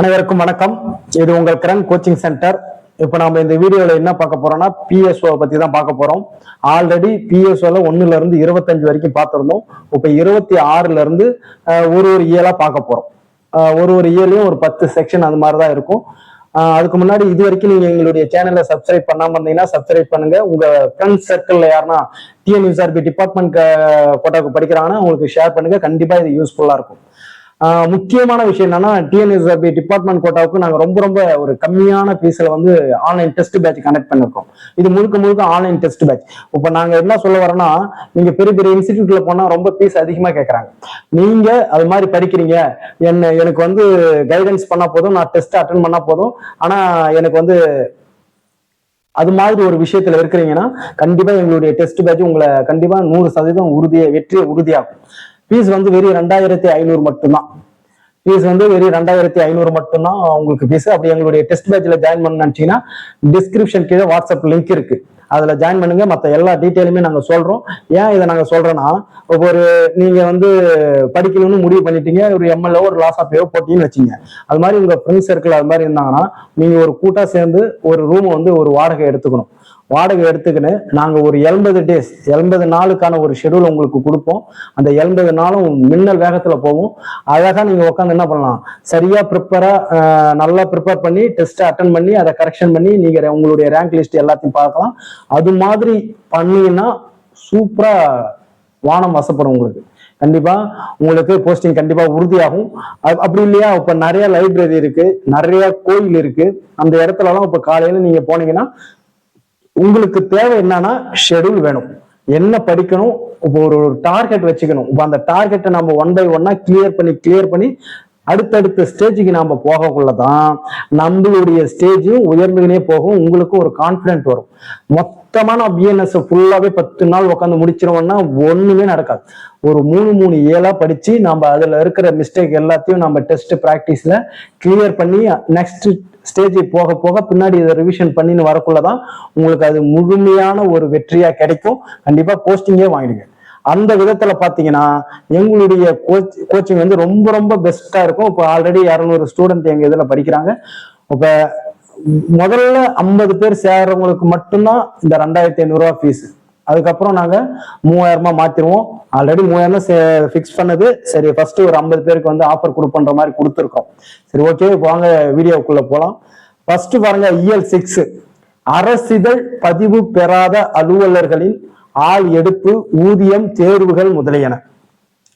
அனைவருக்கும் வணக்கம். இது உங்கள் கிரண் கோச்சிங் சென்டர் இப்போ நம்ம இந்த வீடியோவில் என்ன பார்க்க போறோம்னா பிஎஸ்ஓ பத்தி தான் பார்க்க போறோம். ஆல்ரெடி பிஎஸ்ஓல ஒன்னுல இருந்து இருபத்தஞ்சு வரைக்கும் பார்த்திருந்தோம். இப்போ இருபத்தி ஆறுல இருந்து ஒரு ஒரு இயலா பார்க்க போறோம். ஒரு ஒரு இயலையும் ஒரு பத்து செக்ஷன் அந்த மாதிரி தான் இருக்கும் அதுக்கு முன்னாடி இது வரைக்கும் நீங்க எங்களுடைய சேனலை சப்ஸ்கிரைப் பண்ணாம இருந்தீங்கன்னா சப்ஸ்கிரைப் பண்ணுங்க. உங்க ஃப்ரெண்ட்ஸ் சர்க்கிள்ல யாருன்னா டிஎன்யூஆர்பி டிபார்ட்மெண்ட் கோட்டாக்கு படிக்கிறாங்கன்னா உங்களுக்கு ஷேர் பண்ணுங்க. கண்டிப்பா இது யூஸ்ஃபுல்லா இருக்கும். முக்கியமான விஷயம் என்னன்னா டிஎன்எஸ்ஆர்பி டிபார்ட்மெண்ட் கோட்டாவுக்கு நாங்கள் ரொம்ப ரொம்ப ஒரு கம்மியான ஃபீஸில் வந்து ஆன்லைன் டெஸ்ட் பேட்ச் கனெக்ட் பண்ணிருக்கோம். இது முழுக்க முழுக்க ஆன்லைன் டெஸ்ட் பேட்ச் இப்போ நாங்கள் என்ன சொல்ல வரோம்னா நீங்கள் பெரிய பெரிய இன்ஸ்டிடியூட்ல போனால் ரொம்ப ஃபீஸ் அதிகமாக கேட்குறாங்க நீங்கள் அது மாதிரி படிக்கிறீங்க. என்ன எனக்கு வந்து கைடன்ஸ் பண்ணால் போதும் நான் டெஸ்ட் அட்டன் பண்ணால் போதும். ஆனால் எனக்கு வந்து அது மாதிரி ஒரு விஷயத்துல இருக்கிறீங்கன்னா கண்டிப்பா எங்களுடைய டெஸ்ட் பேட்ச் உங்களை கண்டிப்பா நூறு சதவீதம் உறுதியை வெற்றியை உறுதியாகும் ஃபீஸ் வந்து வெறும் ரெண்டாயிரத்தி ஐநூறு மட்டும்தான். ஃபீஸ் வந்து வெறும் ரெண்டாயிரத்தி ஐநூறு மட்டும்தான் உங்களுக்கு ஃபீஸ் அப்படி எங்களுடைய டெஸ்ட் பேட்ச்ல ஜாயின் பண்ண நினைச்சீங்கன்னா டிஸ்கிரிப்ஷன் கீழே வாட்ஸ்அப் லிங்க் இருக்கு. அதுல ஜாயின் பண்ணுங்க. மற்ற எல்லா டீட்டெயிலுமே நாங்க சொல்றோம். ஏன் இதை நாங்க சொல்றோம்னா ஒரு நீங்க வந்து படிக்கணும்னு முடிவு பண்ணிட்டீங்க. ஒரு எம்எல்ஏ ஒரு லாஸ் ஆஃப் போட்டீங்கன்னு வச்சுங்க. அது மாதிரி உங்க ஃப்ரெண்ட்ஸ் சர்க்கிள் அது மாதிரி இருந்தாங்கன்னா நீங்க ஒரு கூட்டா சேர்ந்து ஒரு ரூம் வந்து ஒரு வாடகை எடுத்துக்கணும். வாடகை எடுத்துக்கின்னு நாங்க ஒரு எண்பது டேஸ் எண்பது நாளுக்கான ஒரு ஷெடியூல் உங்களுக்கு கொடுப்போம். அந்த எண்பது நாளும் மின்னல் வேகத்துல போகும். அழகா நீங்க உட்காந்து என்ன பண்ணலாம்? சரியா ப்ரிப்பராக நல்லா ப்ரிப்பேர் பண்ணி டெஸ்ட்டை அட்டன் பண்ணி அதை கரெக்ஷன் பண்ணி நீங்க உங்களுடைய ரேங்க் லிஸ்ட் எல்லாத்தையும் பார்க்கலாம். அது மாதிரி பண்ணீங்கன்னா சூப்பரா வானம் வசப்படும் உங்களுக்கு. கண்டிப்பா உங்களுக்கு போஸ்டிங் கண்டிப்பா உறுதியாகும். அப்படி இல்லையா? இப்ப நிறைய லைப்ரரி இருக்கு நிறைய கோயில் இருக்கு. அந்த இடத்துல எல்லாம் இப்ப காலையில நீங்க போனீங்கன்னா உங்களுக்கு தேவை என்னன்னா ஷெடியூல் வேணும். என்ன படிக்கணும்? இப்போ ஒரு டார்கெட் வச்சுக்கணும். இப்போ அந்த டார்கெட்டை நம்ம ஒன் பை ஒன்னா கிளியர் பண்ணி கிளியர் பண்ணி அடுத்தடுத்த ஸ்டேஜுக்கு நாம போகக்குள்ளதான் நம்மளுடைய ஸ்டேஜும் உயர்ந்துகினே போகும் உங்களுக்கு ஒரு கான்பிடென்ட் வரும். மொத்தமான நான் பிஎன்எஸ் ஃபுல்லாவே பத்து நாள் உட்காந்து முடிச்சிருவோம்னா ஒண்ணுமே நடக்காது. ஒரு மூணு மூணு ஏழா படிச்சு நம்ம அதுல இருக்கிற மிஸ்டேக் எல்லாத்தையும் நம்ம டெஸ்ட் ப்ராக்டிஸில் கிளியர் பண்ணி நெக்ஸ்ட் ஸ்டேஜ் போக போக பின்னாடி இதை ரிவிஷன் பண்ணின்னு வரக்குள்ளதான் உங்களுக்கு அது முழுமையான ஒரு வெற்றியா கிடைக்கும். கண்டிப்பா போஸ்டிங்கே வாங்கிடுங்க. அந்த விதத்துல பாத்தீங்கன்னா எங்களுடைய கோச் கோச்சிங் வந்து ரொம்ப ரொம்ப பெஸ்டா இருக்கும். இப்போ ஆல்ரெடி இரநூறு ஸ்டூடெண்ட் எங்க இதுல படிக்கிறாங்க. இப்ப முதல்ல ஐம்பது பேர் சேர்றவங்களுக்கு மட்டும்தான் இந்த ரெண்டாயிரத்தி ஐநூறு ரூபா ஃபீஸ் அதுக்கப்புறம் நாங்க மூவாயிரமா மாத்திருவோம். ஆல்ரெடி மூவாயிரம் ஃபிக்ஸ் பண்ணது. சரி ஃபர்ஸ்ட் ஒரு ஐம்பது பேருக்கு வந்து ஆஃபர் கொடுப்பன்ற மாதிரி கொடுத்துருக்கோம். சரி ஓகே இப்போ வாங்க வீடியோக்குள்ள போலாம். ஃபர்ஸ்ட் பாருங்க இஎல் சிக்ஸ் அரசிதழ் பதிவு பெறாத அலுவலர்களின் ஆள் எடுப்பு ஊதியம் தேர்வுகள் முதலியன.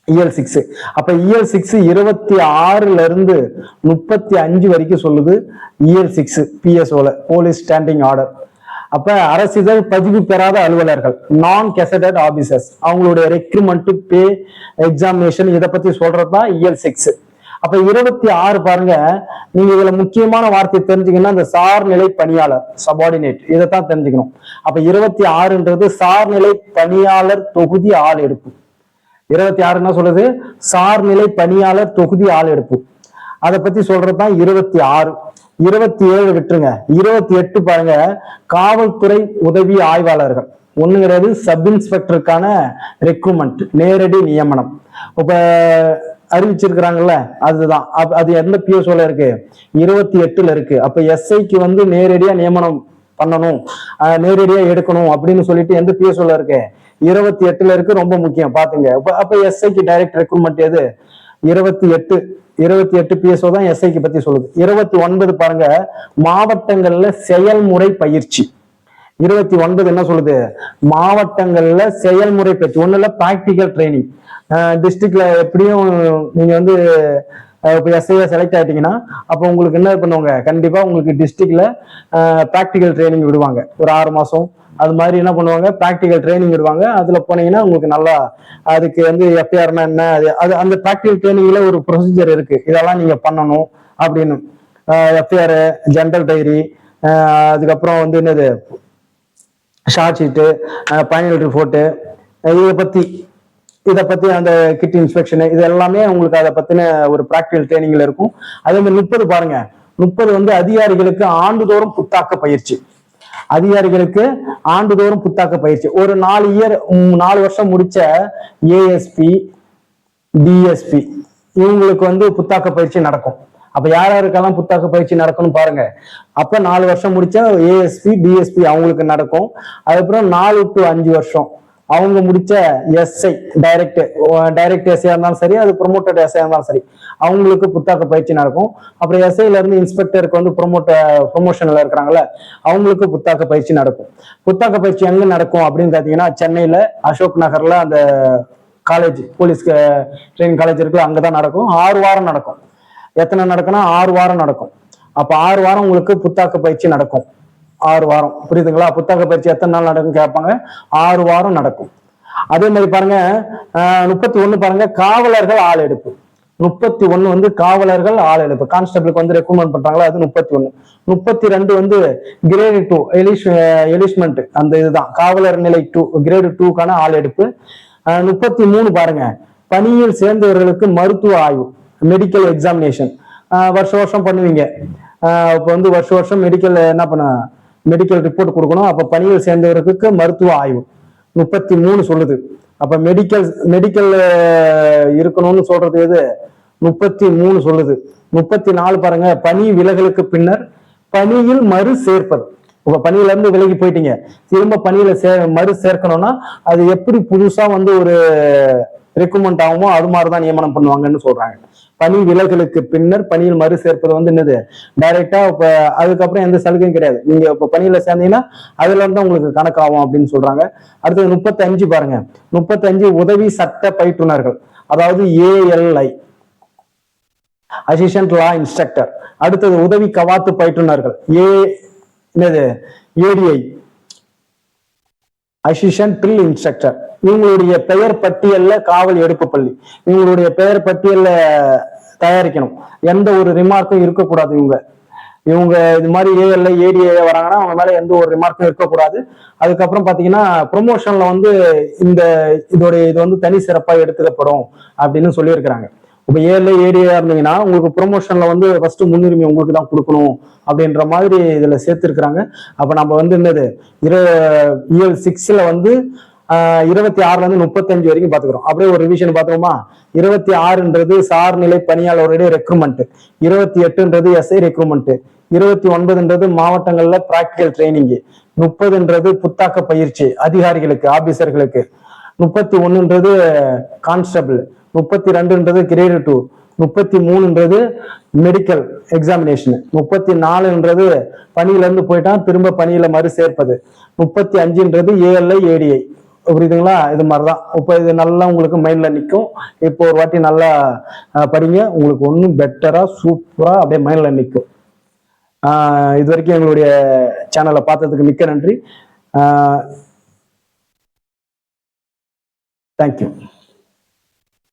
இஎல் சிக்ஸ் அப்ப இஎல் சிக்ஸ் இருபத்தி ஆறுல இருந்து முப்பத்தி அஞ்சு வரைக்கும் சொல்லுது இஎல் சிக்ஸ் பிஎஸ்ஓல போலீஸ் ஸ்டாண்டிங் ஆர்டர் அப்ப அரசிதழ் பதிவு பெறாத அலுவலர்கள் நான் கெசடட் ஆபீசர்ஸ் அவங்களுடைய ரெக்ரூட்மெண்ட் பே எக்ஸாமினேஷன் இதை பத்தி சொல்றதுதான் இஎல் சிக்ஸ் அப்ப இருபத்தி ஆறு பாருங்க. நீங்க இதுல முக்கியமான வார்த்தை தெரிஞ்சுக்கணும்னா இந்த சார்நிலை பணியாளர் சபார்டினேட் இதைத்தான் தெரிஞ்சுக்கணும். அப்ப இருபத்தி ஆறுன்றது சார்நிலை பணியாளர் தொகுதி ஆள் எடுப்பு. இருபத்தி ஆறு என்ன சொல்றது சார்நிலை பணியாளர் தொகுதி ஆள் எடுப்பு. அதை பத்தி சொல்றதுதான் இருபத்தி ஆறு. இருபத்தி ஏழு விட்டுருங்க. இருபத்தி எட்டு பாருங்க. காவல்துறை உதவி ஆய்வாளர்கள். ஒண்ணுங்கிறது சப் இன்ஸ்பெக்டருக்கான ரெக்ரூட்மெண்ட் நேரடி நியமனம். இப்ப அறிவிச்சிருக்கிறாங்கல்ல? அதுதான். அது எந்த பிஎஸ்ஓல இருக்கு? இருபத்தி எட்டுல இருக்கு. அப்ப எஸ்ஐக்கு வந்து நேரடியா நியமனம் பண்ணணும். நேரடியா எடுக்கணும் அப்படின்னு சொல்லிட்டு எந்த பிஎஸ்ஓல இருக்கு? இருபத்தி எட்டுல இருக்கு ரொம்ப முக்கியம். பாத்துங்க. அப்ப எஸ்ஐக்கு டைரக்ட் ரெக்ரூட்மெண்ட் எது? இருபத்தி எட்டு இருபத்தி எட்டு பிஎஸ்ஓ தான் எஸ்ஐக்கு பத்தி சொல்லுது. இருபத்தி ஒன்பது பாருங்க மாவட்டங்கள்ல செயல்முறை பயிற்சி. இருபத்தி ஒன்பது என்ன சொல்லுது? மாவட்டங்கள்ல செயல்முறை பயிற்சி ஒண்ணுல ப்ராக்டிக்கல் ட்ரைனிங் டிஸ்ட்ரிக்ட்ல எப்படியும் நீங்க வந்து இப்போ எஸ்ஐயா செலக்ட் ஆயிட்டீங்கன்னா அப்போ உங்களுக்கு என்ன பண்ணுவாங்க? கண்டிப்பா உங்களுக்கு டிஸ்ட்ரிக்ட்ல ப்ராக்டிக்கல் ட்ரைனிங் விடுவாங்க. ஒரு ஆறு மாசம். அது மாதிரி என்ன பண்ணுவாங்க? ப்ராக்டிக்கல் ட்ரைனிங் விடுவாங்க. அதுல போனீங்கன்னா உங்களுக்கு நல்லா அதுக்கு வந்து எஃப்ஐஆர்னா என்ன அது அது அந்த ப்ராக்டிக்கல் ட்ரைனிங்ல ஒரு ப்ரொசீஜர் இருக்கு. இதெல்லாம் நீங்க பண்ணணும் அப்படின்னு. எஃப்ஐஆர் ஜென்ரல் டைரி அதுக்கப்புறம் வந்து என்னது? ஷார்ட் ஷீட்டு பைனல் ரிப்போர்ட்டு இதை பற்றி இதை பற்றி அந்த கிட் இன்ஸ்பெக்ஷனு இது எல்லாமே உங்களுக்கு அதை பற்றின ஒரு ப்ராக்டிக்கல் ட்ரைனிங்கில் இருக்கும். அதே மாதிரி முப்பது பாருங்க. முப்பது வந்து அதிகாரிகளுக்கு ஆண்டுதோறும் புத்தாக்க பயிற்சி. அதிகாரிகளுக்கு ஆண்டுதோறும் புத்தாக்க பயிற்சி. ஒரு நாலு இயர் நாலு வருஷம் முடிச்ச ஏஎஸ்பி டிஎஸ்பி இவங்களுக்கு வந்து புத்தாக்க பயிற்சி நடக்கும். அப்ப யார் யாருக்கெல்லாம் புத்தாக்க பயிற்சி நடக்கணும் பாருங்க. அப்ப நாலு வருஷம் முடிச்சா ஏஎஸ்பி பிஎஸ்பி அவங்களுக்கு நடக்கும். அதுக்கப்புறம் நாலு டு அஞ்சு வருஷம் அவங்க முடிச்ச எஸ்ஐ டைரக்ட் டைரக்ட் எஸ்ஐயா இருந்தாலும் சரி அது ப்ரொமோட்டட் எஸ்ஐயா இருந்தாலும் சரி அவங்களுக்கு புத்தாக்க பயிற்சி நடக்கும். அப்புறம் எஸ்ஐல இருந்து இன்ஸ்பெக்டருக்கு வந்து ப்ரொமோட்ட ப்ரொமோஷன்ல இருக்கிறாங்கல்ல அவங்களுக்கு புத்தாக்க பயிற்சி நடக்கும். புத்தாக்க பயிற்சி எங்க நடக்கும் அப்படின்னு பாத்தீங்கன்னா சென்னையில அசோக் நகர்ல அந்த காலேஜ் போலீஸ் ட்ரெயின் காலேஜ் இருக்குல்ல அங்கதான் நடக்கும். ஆறு வாரம் நடக்கும். எத்தனை நடக்கும்னா ஆறு வாரம் நடக்கும். அப்ப ஆறு வாரம் உங்களுக்கு புத்தாக்க பயிற்சி நடக்கும். ஆறு வாரம். புரியுதுங்களா? புத்தாக்க பயிற்சி எத்தனை நாள் நடக்கும் கேட்பாங்க. ஆறு வாரம் நடக்கும். அதே மாதிரி பாருங்க முப்பத்தி ஒண்ணு பாருங்க காவலர்கள் ஆள் எடுப்பு. முப்பத்தி ஒண்ணு வந்து காவலர்கள் ஆள் எடுப்பு. கான்ஸ்டபிளுக்கு வந்து ரெக்கமெண்ட் பண்றாங்களா? அது முப்பத்தி ஒண்ணு முப்பத்தி ரெண்டு வந்து கிரேடு டூ எலிஷ் எலிஷ்மெண்ட் அந்த இதுதான். காவலர் நிலை டூ கிரேடு டூக்கான ஆள் எடுப்பு. முப்பத்தி மூணு பாருங்க பணியில் சேர்ந்தவர்களுக்கு மருத்துவ ஆய்வு. மெடிக்கல் எக்ஸாமினேஷன் வருஷம் வருஷம் பண்ணுவீங்க. இப்போ வந்து வருஷம் வருஷம் மெடிக்கல் என்ன பண்ண மெடிக்கல் ரிப்போர்ட் கொடுக்கணும். அப்போ பணியில் சேர்ந்தவர்களுக்கு மருத்துவ ஆய்வு. முப்பத்தி மூணு சொல்லுது. அப்போ மெடிக்கல் மெடிக்கல் இருக்கணும்னு சொல்றது எது? முப்பத்தி மூணு சொல்லுது. முப்பத்தி நாலு பாருங்க. பணி விலகலுக்கு பின்னர் பணியில் மறு சேர்ப்பது. உங்க பணியில இருந்து விலகி போயிட்டீங்க. திரும்ப பணியில சே மறு சேர்க்கணும்னா அது எப்படி புதுசா வந்து ஒரு ரெக்குமெண்ட் ஆகுமோ அது மாதிரிதான் நியமனம் பண்ணுவாங்கன்னு சொல்றாங்க. பணி விலகலுக்கு பின்னர் பணியில் மறு சேர்ப்பது வந்து என்னது? டைரக்டா இப்ப அதுக்கப்புறம் எந்த சலுகையும் கிடையாது. நீங்க இப்ப பணியில சேர்ந்தீங்கன்னா அதுல இருந்து உங்களுக்கு கணக்காகும் அப்படின்னு சொல்றாங்க. அடுத்தது முப்பத்தஞ்சு பாருங்க. முப்பத்தஞ்சு உதவி சட்ட பயிற்றுனர்கள். அதாவது ஏஎல்ஐ அசிஸ்டன்ட் லா இன்ஸ்ட்ரக்டர் அடுத்தது உதவி கவாத்து பயிற்றுனர்கள். ஏ என்னது? ஏடிஐ அசிஸ்டன்ட் ட்ரில் இன்ஸ்ட்ரக்டர் இவங்களுடைய பெயர் பட்டியல்ல காவல் எடுப்பு பள்ளி. இவங்களுடைய பெயர் பட்டியல்ல தயாரிக்கணும். எந்த ஒரு ரிமார்க்கும் இருக்கக்கூடாது இவங்க. இவங்க இது மாதிரி ஏஎல்ல ஏடிஏ வராங்கன்னா அவங்க மேல எந்த ஒரு ரிமார்க்கும் இருக்கக்கூடாது. அதுக்கப்புறம் பாத்தீங்கன்னா ப்ரொமோஷன்ல வந்து இந்த இதோடைய இது வந்து தனி சிறப்பா எடுத்துக்கப்படும் அப்படின்னு சொல்லியிருக்கிறாங்க. இப்போ ஏஎல்ஐ ஏடிஏ இருந்தீங்கன்னா உங்களுக்கு ப்ரொமோஷன்ல வந்து ஃபர்ஸ்ட் முன்னுரிமை உங்களுக்கு தான் கொடுக்கணும் அப்படின்ற மாதிரி இதுல சேர்த்துருக்குறாங்க. அப்ப நம்ம வந்து என்னது? இரு இயல் சிக்ஸ்ல வந்து இருபத்தி ஆறுல இருந்து முப்பத்தஞ்சு வரைக்கும் பாத்துக்கிறோம். அப்படியே ஒரு ரிவிஷன் பாத்துக்கோமா? இருபத்தி ஆறுன்றது சார்நிலை பணியாளருடைய ரெக்ரூட்மெண்ட் இருபத்தி எட்டுன்றது எஸ்ஐ ரெக்ரூட்மெண்ட் இருபத்தி ஒன்பதுன்றது மாவட்டங்கள்ல பிராக்டிகல் ட்ரைனிங் முப்பதுன்றது புத்தாக்க பயிற்சி அதிகாரிகளுக்கு ஆபீசர்களுக்கு முப்பத்தி ஒன்றுன்றது கான்ஸ்டபிள் முப்பத்தி ரெண்டுன்றது கிரேடு டூ முப்பத்தி மூணுன்றது மெடிக்கல் எக்ஸாமினேஷன் முப்பத்தி நாலுன்றது பணியில இருந்து போயிட்டா திரும்ப பணியில மறு சேர்ப்பது. முப்பத்தி அஞ்சுன்றது ஏஎல்ஐ ஏடிஐ புரியுதுங்களா? இது மாதிரிதான். இப்போ இது நல்லா உங்களுக்கு மைண்ட்ல நிற்கும் இப்போ ஒரு வாட்டி நல்லா படிங்க. உங்களுக்கு ஒன்றும் பெட்டரா சூப்பரா அப்படியே மைண்ட்ல நிற்கும் இது வரைக்கும் எங்களுடைய சேனலை பார்த்ததுக்கு மிக்க நன்றி. தேங்க்யூ